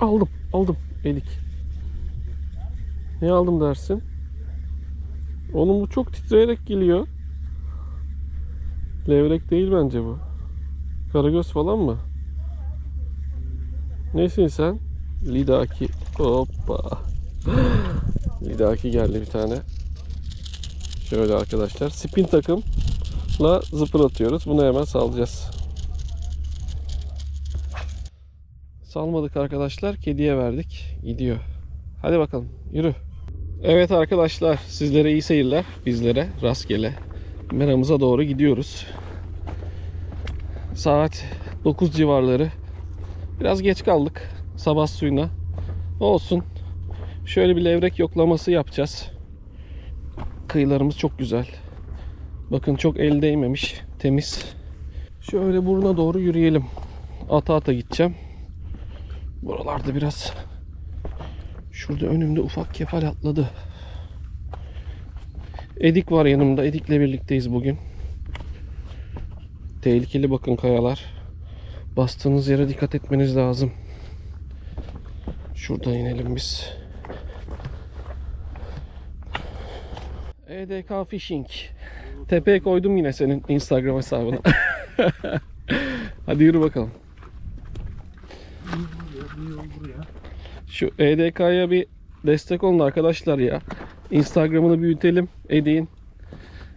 Aldım, aldım. Elik. Ne aldım dersin? Onun bu çok titreyerek geliyor. Levrek değil bence bu. Karagöz falan mı? Nesin sen? Lidaki. Hoppa. Lidaki geldi bir tane. Şöyle arkadaşlar. Spin takımla zıpır atıyoruz. Bunu hemen salacağız. Salmadık arkadaşlar. Kediye verdik. Gidiyor. Hadi bakalım. Yürü. Evet arkadaşlar. Sizlere iyi seyirler. Bizlere rastgele. Meramıza doğru gidiyoruz. Saat 9 civarları. Biraz geç kaldık. Sabah suyuna. Olsun. Şöyle bir levrek yoklaması yapacağız. Kıyılarımız çok güzel. Bakın çok el değmemiş. Temiz. Şöyle buruna doğru yürüyelim. Ata ata gideceğim. Buralarda biraz Şurada önümde ufak kefal atladı. Edik var yanımda. Edik'le birlikteyiz bugün. Tehlikeli bakın kayalar. Bastığınız yere dikkat etmeniz lazım. Şuradan inelim biz. EDK Fishing. Tepeye koydum yine senin Instagram hesabına. Hadi yürü bakalım. Şu EDK'ya bir destek olun arkadaşlar ya. Instagram'ını büyütelim, edin.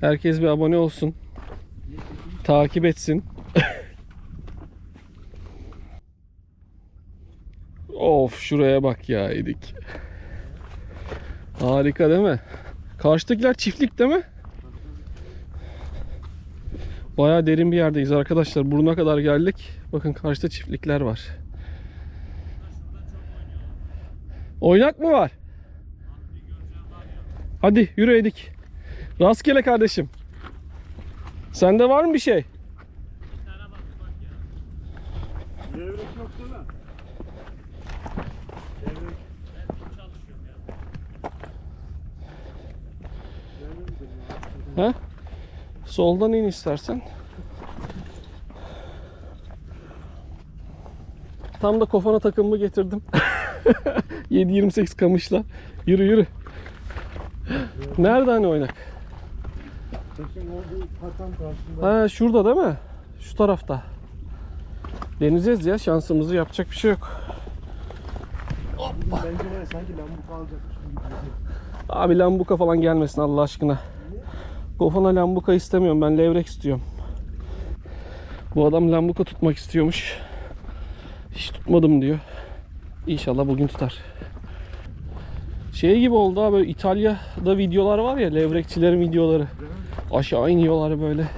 Herkes bir abone olsun. Takip etsin. of şuraya bak ya Edik. Harika değil mi? Karşıdakiler çiftlik değil mi? Bayağı derin bir yerdeyiz arkadaşlar. Buruna kadar geldik. Bakın karşıda çiftlikler var. Oynak mı var? Hadi yürü Edik. Rastgele kardeşim. Sende var mı bir şey? Levrek yok değil. Ha? Soldan in istersen. Tam da kofana takımımı getirdim. 7.28 kamışla. Yürü yürü. Nerede hani oynak? Ha şurada değil mi? Şu tarafta. Deneyeceğiz ya şansımızı yapacak bir şey yok. Bence var sanki lambu kalacakmış gibi geliyor. Abi lambuka falan gelmesin Allah aşkına. Kofana lambuka istemiyorum ben levrek istiyorum. Bu adam lambuka tutmak istiyormuş. Hiç tutmadım diyor. İnşallah bugün tutar. Şey gibi oldu ha İtalya'da videolar var ya levrekçilerin videoları. Aşağı iniyorlar böyle.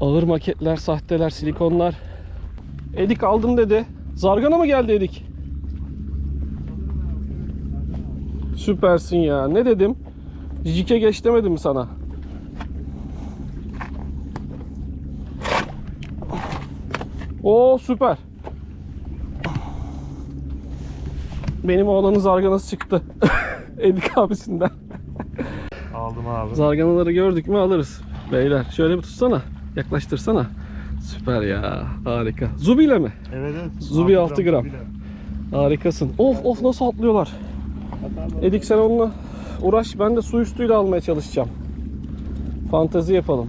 Ağır maketler, sahteler, silikonlar. Edik aldım dedi. Zargana mı geldi Edik? Süpersin ya. Ne dedim? Jike geç demedim mi sana? Oo süper. Benim oğlanın zarganası çıktı. Edik abisinden. Aldım abi. Zarganaları gördük mü alırız. Beyler şöyle bir tutsana. Yaklaştırsana. Süper ya. Harika. Zubiyle mi? Evet evet. Zubi altı gram. zubiyle. Harikasın. Of of nasıl atlıyorlar. Edik sen onunla uğraş. Ben de su üstüyle almaya çalışacağım. Fantezi yapalım.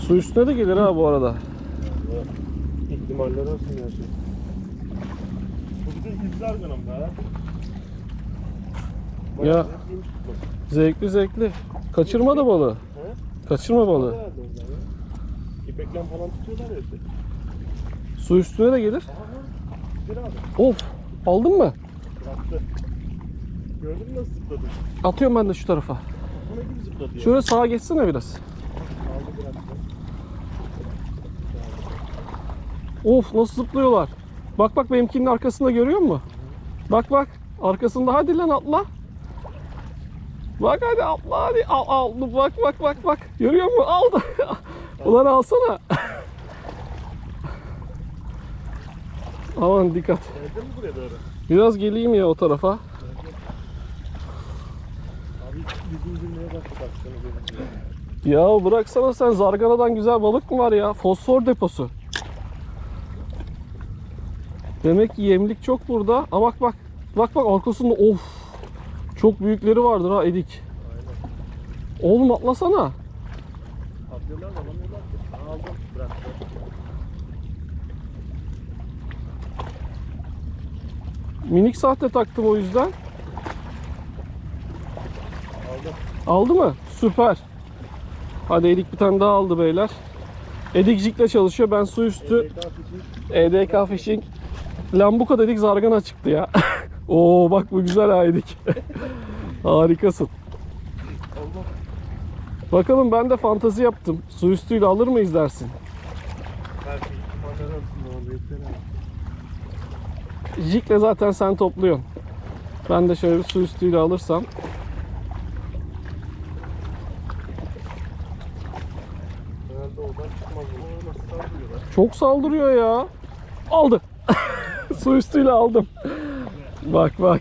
Su üstüne de gelir ha bu arada. ihtimaller olsun ya ha. Ya. Zevkli zevkli. Kaçırma da balığı. Kaçırma balığı. İpekten falan tutuyorlar ya. Su üstüne de gelir. Güzel. Of. Aldın mı? Bıraktı. Gördün mü nasıl zıpladı? Atıyorum ben de şu tarafa. Şöyle sağa geçsene biraz. Of nasıl zıplıyorlar. Bak bak benimkinin arkasında görüyor musun? Bak bak. Arkasında hadi lan atla. Bak hadi atla hadi. Al al. Bak bak bak bak. Görüyor musun? Aldı. Ulan alsana. Aman dikkat. Geldin mi buraya doğru? Biraz geleyim ya o tarafa. Abi yüzün gülmeye başladı. Ya bıraksana sen zarganadan güzel balık mı var ya? Fosfor deposu. Demek ki yemlik çok burada. Aa bak bak. Bak bak arkasında of. Çok büyükleri vardır ha edik. Oğlum atlasana. Atlıyorlar da. Aa, Aldım bıraktı. Minik sahte taktım o yüzden. Aldım. Aldı mı? Süper. Hadi Edik bir tane daha aldı beyler. Edikcikle çalışıyor. Ben su üstü EDK Fishing. Lambuka dedik zargana çıktı ya. Oo bak bu güzel ha Edik. Harikasın. Bakalım ben de fantazi yaptım. Su üstüyle alır mıyız dersin? Jikle zaten sen topluyorsun. Ben de şöyle bir su üstüyle alırsam. Çok saldırıyor ya. Aldı. su üstüyle aldım. bak bak.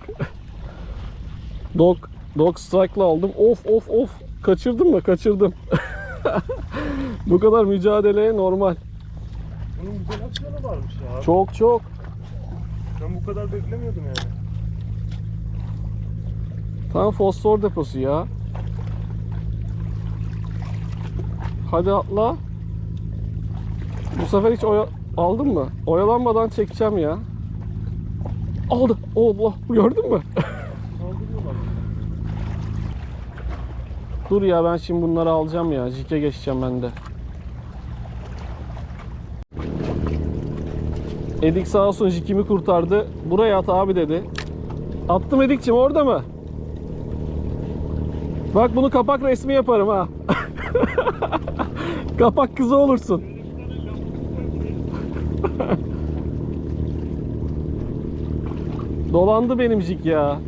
Dog, dog strike'la aldım. Of of of. Kaçırdım mı? Kaçırdım. Bu kadar mücadeleye normal. Bunun güzel aksiyonu varmış ya. Çok çok. Ben bu kadar beklemiyordum yani. Tam fosfor deposu ya. Hadi atla. Bu sefer hiç oya... aldın mı? Oyalanmadan çekeceğim ya. Aldı. Allah. Gördün mü? Dur ya ben şimdi bunları alacağım ya. Jike geçeceğim ben de. Edik sağ olsun jikimi kurtardı. Buraya at abi dedi. Attım Edikçim orada mı? Bak bunu kapak resmi yaparım ha. kapak kızı olursun. Dolandı benim jik ya.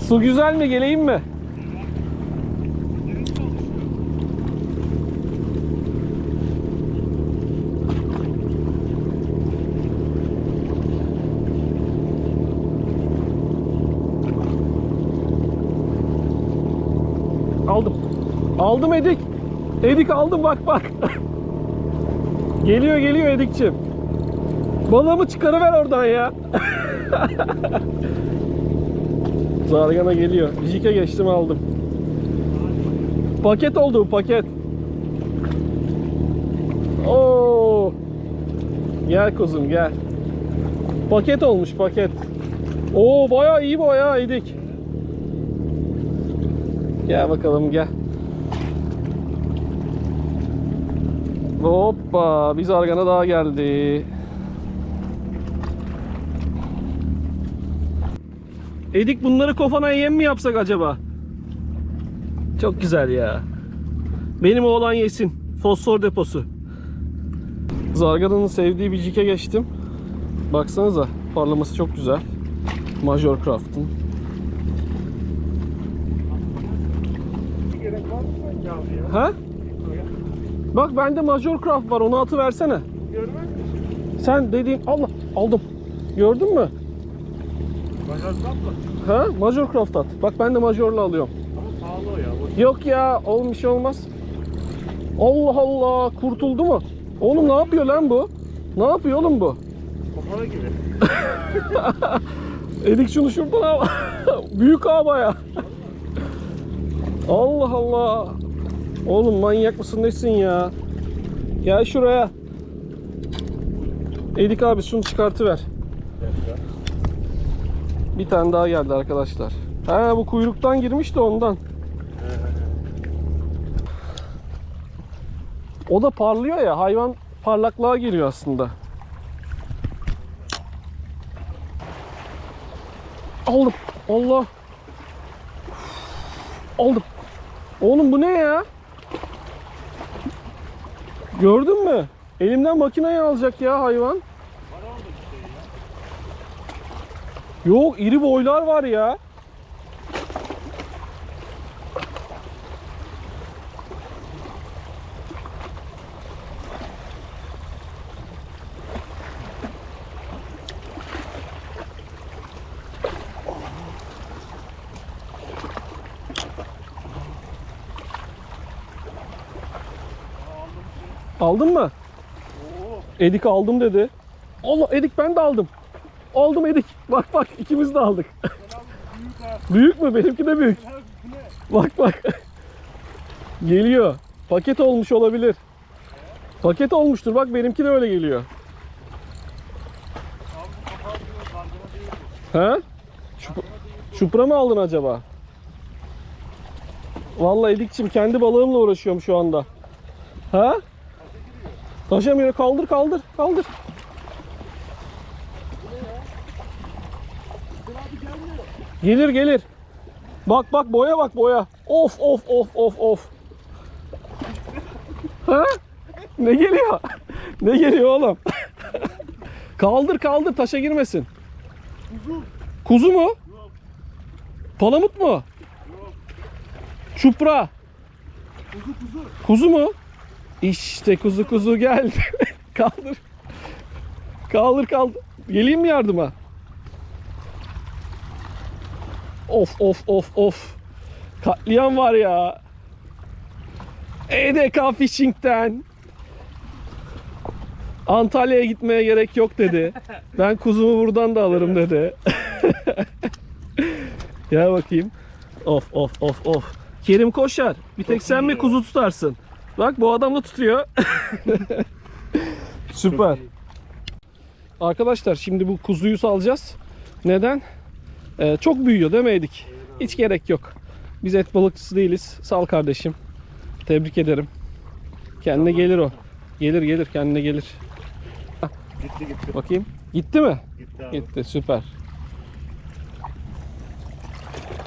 Su güzel mi? Geleyim mi? Aldım. Aldım Edik. Edik aldım bak bak. geliyor geliyor Edikçim. Balığımı çıkarıver oradan ya. Zargana geliyor. Jike geçtim aldım. Paket oldu bu paket. Oo. Gel kuzum gel. Paket olmuş paket. Oo bayağı iyi bayağı idik. Gel bakalım gel. Hoppa bir zargana daha geldi. Edik bunları kofana yem mi yapsak acaba? Çok güzel ya. Benim oğlan yesin. Fosfor deposu. Zargana'nın sevdiği bir jike geçtim. Baksanıza parlaması çok güzel. Major Craft'ın. Ha? Bak bende Major Craft var onu atı versene. Görmez misin? Sen dediğim Allah aldım. Gördün mü? Bajaj mı? Ha? Major Craft at. Bak ben de Major'la alıyorum. Ama pahalı o ya. Bu Yok ya bir şey olmaz. Allah Allah kurtuldu mu? Oğlum ne yapıyor lan bu? Ne yapıyor oğlum bu? kafana gibi. Edik şunu şuradan al. Büyük ağ baya. Allah Allah. Oğlum manyak mısın nesin ya? Gel şuraya. Edik abi şunu çıkartıver. Bir tane daha geldi arkadaşlar. Ha bu kuyruktan girmiş de ondan. O da parlıyor ya hayvan parlaklığa geliyor aslında. Aldım. Allah. Aldım. Oğlum bu ne ya? Gördün mü? Elimden makineyi alacak ya hayvan. Yok iri boylar var ya. Aldın mı? Oo. Edik aldım dedi. Allah Edik ben de aldım. Aldım Edik. Bak bak ikimiz de aldık. Büyük büyük mü? Benimki de büyük. Bak bak. geliyor. Paket olmuş olabilir. Paket olmuştur. Bak benimki de öyle geliyor. He? Çup- Çupra mı aldın acaba? Vallahi Edikçim kendi balığımla uğraşıyorum şu anda. Ha? Taşamıyor. Kaldır kaldır kaldır. Gelir gelir. Bak bak boya bak boya. Of of of of of. Ha? Ne geliyor? Ne geliyor oğlum? kaldır kaldır taşa girmesin. Kuzu. Kuzu mu? Yok. Palamut mu? Yok. Çupra. Kuzu kuzu. Kuzu mu? İşte kuzu kuzu geldi. kaldır. Kaldır kaldır. Geleyim mi yardıma? Of of of of. Katliam var ya. EDK Fishing'den. Antalya'ya gitmeye gerek yok dedi. Ben kuzumu buradan da alırım dedi. Gel bakayım. Of of of of. Kerim Koşar. Bir tek sen mi kuzu tutarsın? Bak bu adam da tutuyor. Süper. Arkadaşlar şimdi bu kuzuyu salacağız. Neden? Ee, çok büyüyor demedik. Hiç gerek yok. Biz et balıkçısı değiliz. Sal kardeşim. Tebrik ederim. Kendine gelir o. Gelir gelir kendine gelir. Gitti gitti. Bakayım. Gitti mi? Gitti abi. Gitti süper.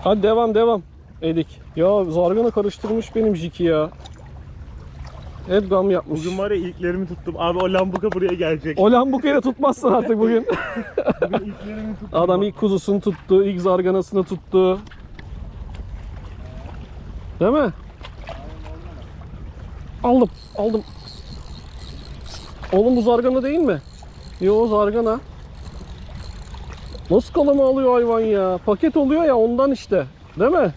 Hadi devam devam. Edik. Ya zargana karıştırmış benim jiki ya. Hep gam yapmış. Bugün var ya ilklerimi tuttum. Abi o lambuka buraya gelecek. O lambukayı tutmazsın artık bugün. Bugün ilklerimi tuttum. Adam ilk kuzusunu tuttu, ilk zarganasını tuttu. Değil mi? Aldım, aldım. Oğlum bu zargana değil mi? Yo zargana. Nasıl kalama alıyor hayvan ya? Paket oluyor ya ondan işte. Değil mi?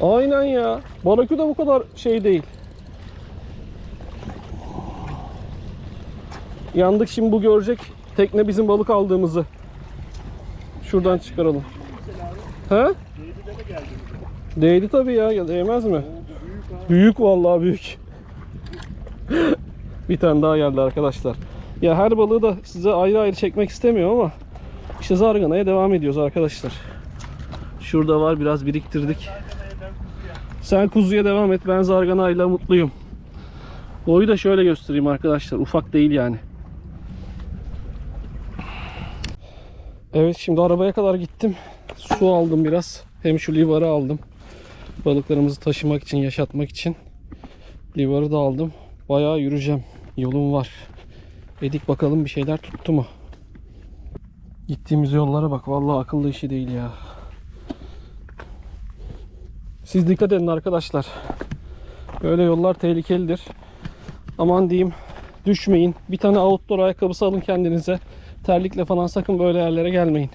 Aynen ya. Baraküda bu kadar şey değil. Yandık şimdi bu görecek. Tekne bizim balık aldığımızı. Şuradan çıkaralım. Geldi? Değdi tabii ya. ya Değmez mi? Büyük ha. Büyük vallahi büyük. bir tane daha geldi arkadaşlar. Ya her balığı da size ayrı ayrı çekmek istemiyorum ama işte zarganaya devam ediyoruz arkadaşlar. Şurada var biraz biriktirdik. Sen kuzuya devam et. Ben zarganayla mutluyum. Boyu da şöyle göstereyim arkadaşlar. Ufak değil yani. Evet şimdi arabaya kadar gittim. Su aldım biraz. Hem şu livarı aldım. Balıklarımızı taşımak için, yaşatmak için. Livarı da aldım. Bayağı yürüyeceğim. Yolum var. Edik bakalım bir şeyler tuttu mu? Gittiğimiz yollara bak. Vallahi akıllı işi değil ya. Siz dikkat edin arkadaşlar. Böyle yollar tehlikelidir. Aman diyeyim düşmeyin. Bir tane outdoor ayakkabısı alın kendinize. Terlikle falan sakın böyle yerlere gelmeyin.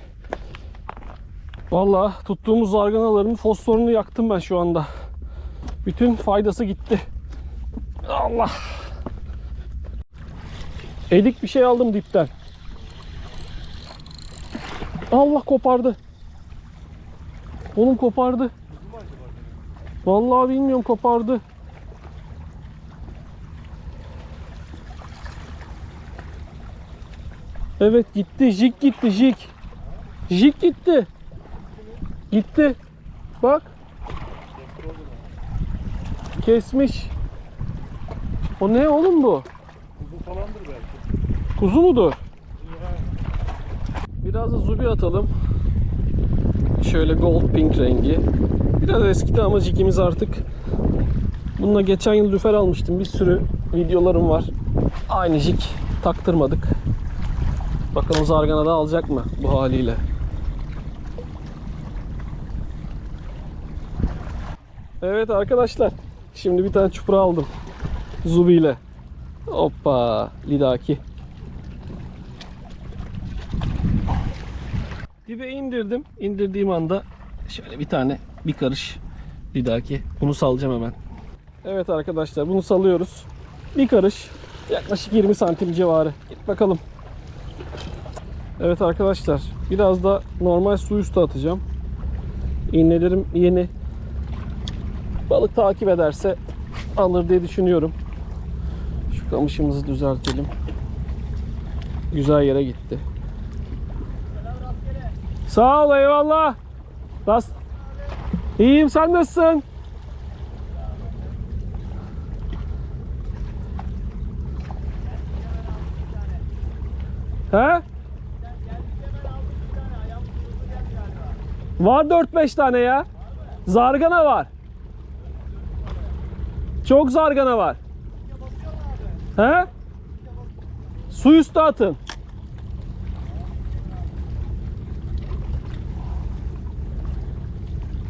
Vallahi tuttuğumuz zarganaların fosforunu yaktım ben şu anda. Bütün faydası gitti. Allah. Edik bir şey aldım dipten. Allah kopardı. Oğlum kopardı. Vallahi bilmiyorum kopardı. Evet gitti. Jig gitti jig. Jig gitti. Gitti. Bak kesmiş. O ne oğlum bu? Kuzu falandır belki. Kuzu mudur? Biraz da zubi atalım. Şöyle gold pink rengi. Biraz eskidi ama jigimiz artık. Bununla geçen yıl lüfer almıştım. Bir sürü videolarım var. Aynı jig taktırmadık. Bakalım Zargana da alacak mı bu haliyle. Evet arkadaşlar. Şimdi bir tane çupra aldım. Zubi ile. Hoppa. Lidaki. Dibe indirdim. İndirdiğim anda şöyle bir tane bir karış lidaki. Bunu salacağım hemen. Evet arkadaşlar bunu salıyoruz. Bir karış. Yaklaşık 20 santim civarı. Git bakalım. Evet arkadaşlar. Biraz da normal su üstü atacağım. İğnelerim yeni. Balık takip ederse alır diye düşünüyorum. Şu kamışımızı düzeltelim. Güzel yere gitti. Sağ ol eyvallah. Rast... İyiyim sen nasılsın? He? Var 4-5 tane ya. Zargana var. Çok zargana var. He? Su üstü atın.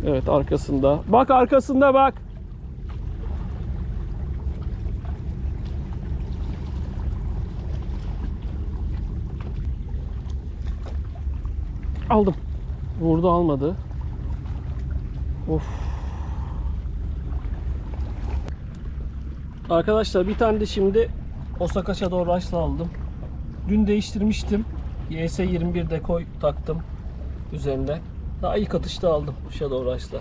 Evet arkasında. Bak arkasında bak. Aldım. Vurdu almadı. Of. Arkadaşlar bir tane de şimdi Osaka Shadow Rush'la aldım. Dün değiştirmiştim. YS21 dekoy taktım üzerinde. Daha ilk atışta aldım Shadow Rush'la.